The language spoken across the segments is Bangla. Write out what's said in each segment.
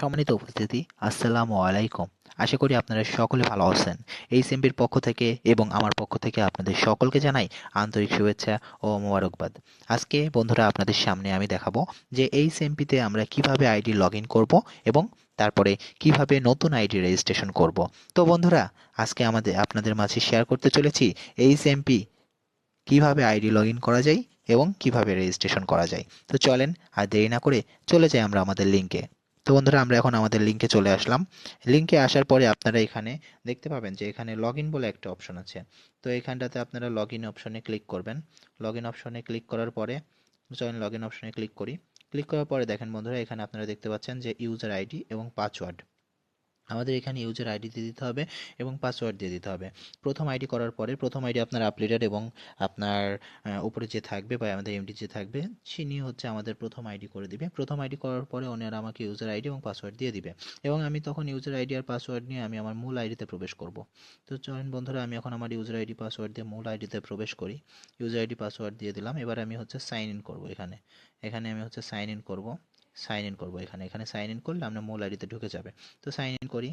সম্মানিত উপস্থিতি আসসালামু আলাইকুম। আশা করি আপনারা সকলে ভালো আছেন। এই সেমপির পক্ষ থেকে এবং আমার পক্ষ থেকে আপনাদের সকলকে জানাই আন্তরিক শুভেচ্ছা ও মোবারকবাদ। আজকে বন্ধুরা আপনাদের সামনে আমি দেখাবো যে এই সেমপিতে আমরা কীভাবে আইডি লগ ইন করব এবং তারপরে কীভাবে নতুন আইডি রেজিস্ট্রেশন করব। তো বন্ধুরা, আজকে আমাদের, আপনাদের মাঝে শেয়ার করতে চলেছি এই সেমপি কীভাবে আইডি লগ ইন করা যায় এবং কীভাবে রেজিস্ট্রেশন করা যায়। তো চলেন আর দেরি না করে চলে যাই আমরা আমাদের লিঙ্কে তো বন্ধুরা, আমরা এখন আমাদের লিঙ্কে চলে আসলাম। লিঙ্কে আসার পরে আপনারা এখানে দেখতে পাবেন যে এখানে লগ ইন বলে একটা অপশন আছে। তো এখানটাতে আপনারা লগ ইন অপশনে ক্লিক করবেন। লগ ইন অপশনে ক্লিক করার পরে জয়েন লগ ইন অপশনে ক্লিক করি। ক্লিক করার পরে দেখেন বন্ধুরা, এখানে আপনারা দেখতে পাচ্ছেন যে ইউজার আইডি এবং পাসওয়ার্ড আমাদের এখানে ইউজার আইডি দিয়ে দিতে হবে এবং পাসওয়ার্ড দিয়ে দিতে হবে। প্রথম আইডি করার পরে প্রথম আইডি আপনার আপডেটেড এবং আপনার উপরে যে থাকবে বা আমাদের এমডি যে থাকবে তিনি হচ্ছে আমাদের প্রথম আইডি করে দিবে। প্রথম আইডি করার পরে ওনারা আমাকে ইউজার আইডি এবং পাসওয়ার্ড দিয়ে দিবে। এবং আমি তখন ইউজার আইডি আর পাসওয়ার্ড নিয়ে আমি আমার মূল আইডিতে প্রবেশ করব। তো চলেন বন্ধুরা, আমি এখন আমার ইউজার আইডি পাসওয়ার্ড দিয়ে মূল আইডিতে প্রবেশ করি। ইউজার আইডি পাসওয়ার্ড দিয়ে দিলাম। এবার আমি হচ্ছে সাইন ইন করব এখানে। এখানে আমি হচ্ছে সাইন ইন করব। সাইন ইন করব এখানে। এখানে সাইন ইন করলে আমরা মূল আইডিতে ঢুকে যাবে। তো সাইন ইন করি।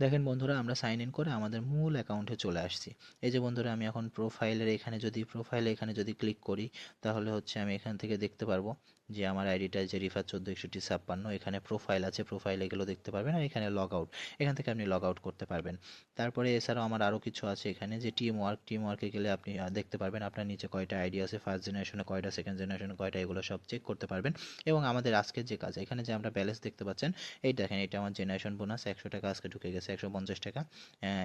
দেখেন বন্ধুরা, আমরা সাইন ইন করে আমাদের মূল অ্যাকাউন্টে চলে আসছি। এই যে বন্ধুরা, আমি এখন প্রোফাইলের এখানে যদি প্রোফাইলে এখানে যদি ক্লিক করি, তাহলে হচ্ছে আমি এখান থেকে দেখতে পারব। যে আমার আইডিটা যে রিফার চোদ্দ একষট্টি ছাপ্পান্ন, এখানে প্রোফাইল আছে প্রোফাইল এগুলো দেখতে পারবেন আর এখানে লগ আউট এখান থেকে আপনি লগ আউট করতে পারবেন। তারপরে এছাড়াও আমার আরও কিছু আছে এখানে যে টিম ওয়ার্ক টিম ওয়ার্কে গেলে আপনি দেখতে পারবেন আপনার নিচে কয়টা আইডি আছে ফার্স্ট জেনারেশনে কয়টা সেকেন্ড জেনারেশনে কয়টা, এগুলো সব চেক করতে পারবেন। এবং আমাদের আজকের যে কাজ, এখানে যে আমরা ব্যালেন্স দেখতে পাচ্ছেন, এই দেখেন এটা আমার জেনারেশন বোনাস একশো টাকা আজকে ঢুকে গেছে, একশো পঞ্চাশ টাকা।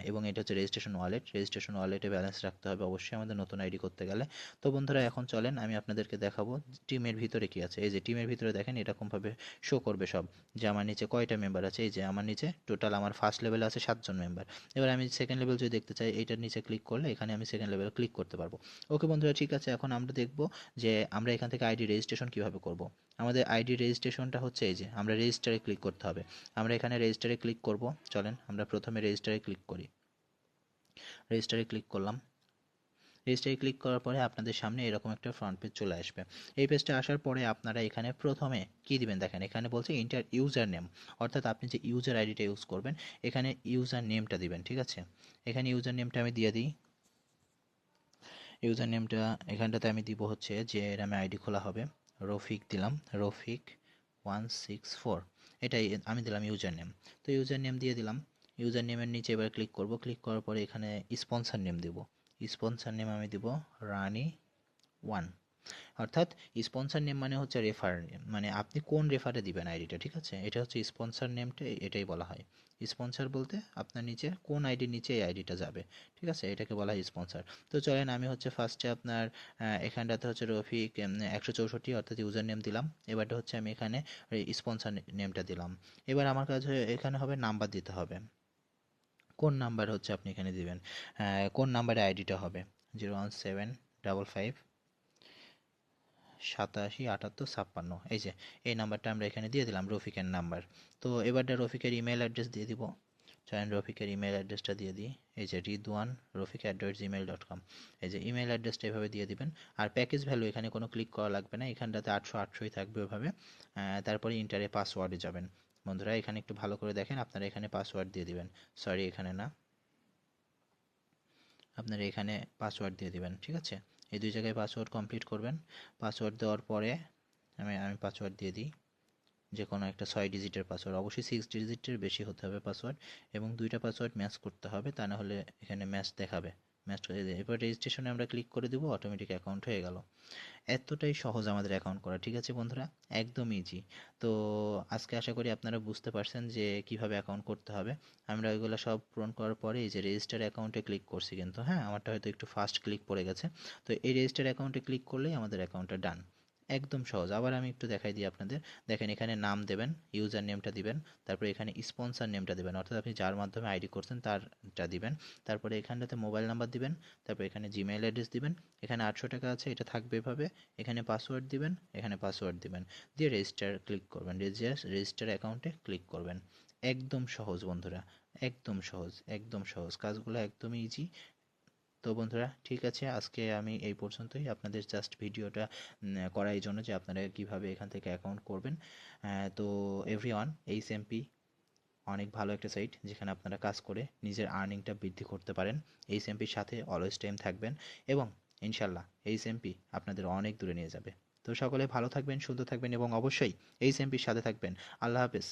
এবং এটা হচ্ছে রেজিস্ট্রেশন ওয়ালেট রেজিস্ট্রেশন ওয়ালেটে ব্যালেন্স রাখতে হবে অবশ্যই আমাদের নতুন আইডি করতে গেলে। তো বন্ধুরা এখন চলেন, আমি আপনাদেরকে দেখাবো টিমের ভিতরে কি আছে। এই যে টিমের ভিতরে দেখেন এরকমভাবে শো করবে সব। যে আমার নিচে কয়টা মেম্বার আছে? এই যে আমার নিচে টোটাল আমার ফার্স্ট লেভেলে আছে সাতজন মেম্বার এবার আমি সেকেন্ড লেভেল যদি দেখতে চাই, এইটার নিচে ক্লিক করলে এখানে আমি সেকেন্ড লেভেলে ক্লিক করতে পারব। ওকে বন্ধুরা, ঠিক আছে, এখন আমরা দেখব যে আমরা এখান থেকে আইডি রেজিস্ট্রেশন কীভাবে করব। আমাদের আইডি রেজিস্ট্রেশনটা হচ্ছে এই যে, আমরা রেজিস্টারে ক্লিক করতে হবে। আমরা এখানে রেজিস্টারে ক্লিক করব। চলেন, আমরা প্রথমে রেজিস্টারে ক্লিক করি। রেজিস্টারে ক্লিক করলাম। রেজিস্টারে ক্লিক করার পরে আপনাদের সামনে এরকম একটা ফ্রন্ট পেজ চলে আসবে। এই পেজটা আসার পরে আপনারা এখানে প্রথমে কি দিবেন দেখেন, এখানে বলছে ইন্টার ইউজার নেম অর্থাৎ আপনি যে ইউজার আইডিটা ইউজ করবেন, এখানে ইউজার নেমটা দিবেন, ঠিক আছে? এখানে ইউজার নেমটা আমি দিয়ে দিই। ইউজার নেমটা এখানটাতে আমি দিব হচ্ছে যে আমি আইডি খোলা হবে, রফিক দিলাম, রফিক ওয়ান সিক্স ফোর এটাই আমি দিলাম ইউজার নেম তো ইউজার নেম দিয়ে দিলাম ইউজার নেমের নিচে এবার ক্লিক করব ক্লিক করার পরে এখানে স্পন্সার নেম দেবো। স্পন্সার নেম আমি দিব রানি ওয়ান। অর্থাৎ স্পন্সার নেম মানে হচ্ছে রেফার মানে আপনি কোন রেফারে দিবেন আইডিটা ঠিক আছে? এটা হচ্ছে স্পন্সার নেমটা এটাই বলা হয়। স্পন্সার বলতে আপনার নিচে কোন আইডির নিচে এই আইডিটা যাবে, ঠিক আছে? এটাকে বলা হয় স্পন্সার তো চলেন আমি হচ্ছে ফার্স্টে আপনার এখানটাতে হচ্ছে রফিক একশো চৌষট্টি অর্থাৎ ইউজার নেম দিলাম। এবারটা হচ্ছে আমি এখানে স্পন্সার নেমটা দিলাম। এবার আমার কাছে এখানে হবে নাম্বার দিতে হবে। কোন নাম্বার হচ্ছে আপনি এখানে দিবেন? কোন নাম্বারে আইডিটা হবে? Zero one seven double five সাতাশি আটাত্তর ছাপ্পান্ন। এই যে, এই নাম্বারটা আমরা এখানে দিয়ে দিলাম রফিকের নাম্বার। তো এবারটা রফিকের ইমেল অ্যাড্রেস দিয়ে দিব। চয়ন রফিকের ইমেল অ্যাড্রেসটা দিয়ে দিই। এই যে Ridwan Rafiq at dot Gmail dot com এই যে ইমেল অ্যাড্রেসটা এভাবে দিয়ে দিবেন। আর প্যাকেজ ভ্যালু এখানে কোনো ক্লিক করা লাগবে না। এখানটাতে আটশো আটশোই থাকবে ওইভাবে তারপরে ইন্টারে পাসওয়ার্ডে যাবেন। বন্ধুরা, এখানে একটু ভালো করে দেখেন, আপনারা এখানে পাসওয়ার্ড দিয়ে দিবেন। সরি এখানে না। আপনারা এখানে পাসওয়ার্ড দিয়ে দিবেন, ঠিক আছে? এই দুই জায়গায় পাসওয়ার্ড কমপ্লিট করবেন। পাসওয়ার্ড দেওয়ার পরে আমি আমি পাসওয়ার্ড দিয়ে দিই। যে কোনো একটা ছয় ডিজিটের পাসওয়ার্ড অবশ্যই সিক্স ডিজিটের বেশি হতে হবে পাসওয়ার্ড এবং দুইটা পাসওয়ার্ড ম্যাচ করতে হবে, তা না হলে এখানে ম্যাচ দেখাবে। ম্যাচ হয়ে যায়। এরপর রেজিস্ট্রেশনে আমরা ক্লিক করে দেবো অটোমেটিক অ্যাকাউন্ট হয়ে গেল। এতটাই সহজ আমাদের অ্যাকাউন্ট করা, ঠিক আছে বন্ধুরা? একদম ইজি তো আজকে আশা করি আপনারা বুঝতে পারছেন যে কীভাবে অ্যাকাউন্ট করতে হবে। আমরা ওইগুলো সব পূরণ করার পরে এই যে রেজিস্টার অ্যাকাউন্টে ক্লিক করছি কিন্তু হ্যাঁ? আমারটা হয়তো একটু ফাস্ট ক্লিক পড়ে গেছে। তো এই রেজিস্টার অ্যাকাউন্টে ক্লিক করলেই আমাদের অ্যাকাউন্টটা ডান একদম সহজ। আবার আমি একটু দেখাই দিই আপনাদের। দেখেন, এখানে নাম দেবেন ইউজার নেমটা দিবেন, তারপরে এখানে স্পন্সার নেমটা দিবেন, অর্থাৎ আপনি যার মাধ্যমে আইডি করছেন তারটা দিবেন। তারপরে এখানটাতে মোবাইল নাম্বার দিবেন, তারপর এখানে জিমেইল অ্যাড্রেস দিবেন, এখানে আটশো টাকা আছে, এটা থাকবে এভাবে, এখানে পাসওয়ার্ড দিবেন, এখানে পাসওয়ার্ড দিবেন। দিয়ে রেজিস্টার ক্লিক করবেন রেজিস্টার অ্যাকাউন্টে ক্লিক করবেন। একদম সহজ বন্ধুরা, একদম সহজ একদম সহজ। কাজগুলো একদমই ইজি তো বন্ধুরা ঠিক আছে আজকে আমি এই পর্যন্তই। আপনাদের জাস্ট ভিডিওটা উম, করা এই জন্য যে আপনারা কীভাবে এখান থেকে অ্যাকাউন্ট করবেন। তো এভরি ওয়ান এইচ এমপি অনেক ভালো একটা সাইট যেখানে আপনারা কাজ করে নিজের আর্নিংটা বৃদ্ধি করতে পারেন। এইচ এমপির সাথে অলওয়েজ টাইম থাকবেন এবং ইনশাল্লাহ এইচ এমপি আপনাদের অনেক দূরে নিয়ে যাবে। তো সকলে ভালো থাকবেন সুন্দর থাকবেন এবং অবশ্যই এইচ এমপির সাথে থাকবেন। আল্লাহ হাফেজ।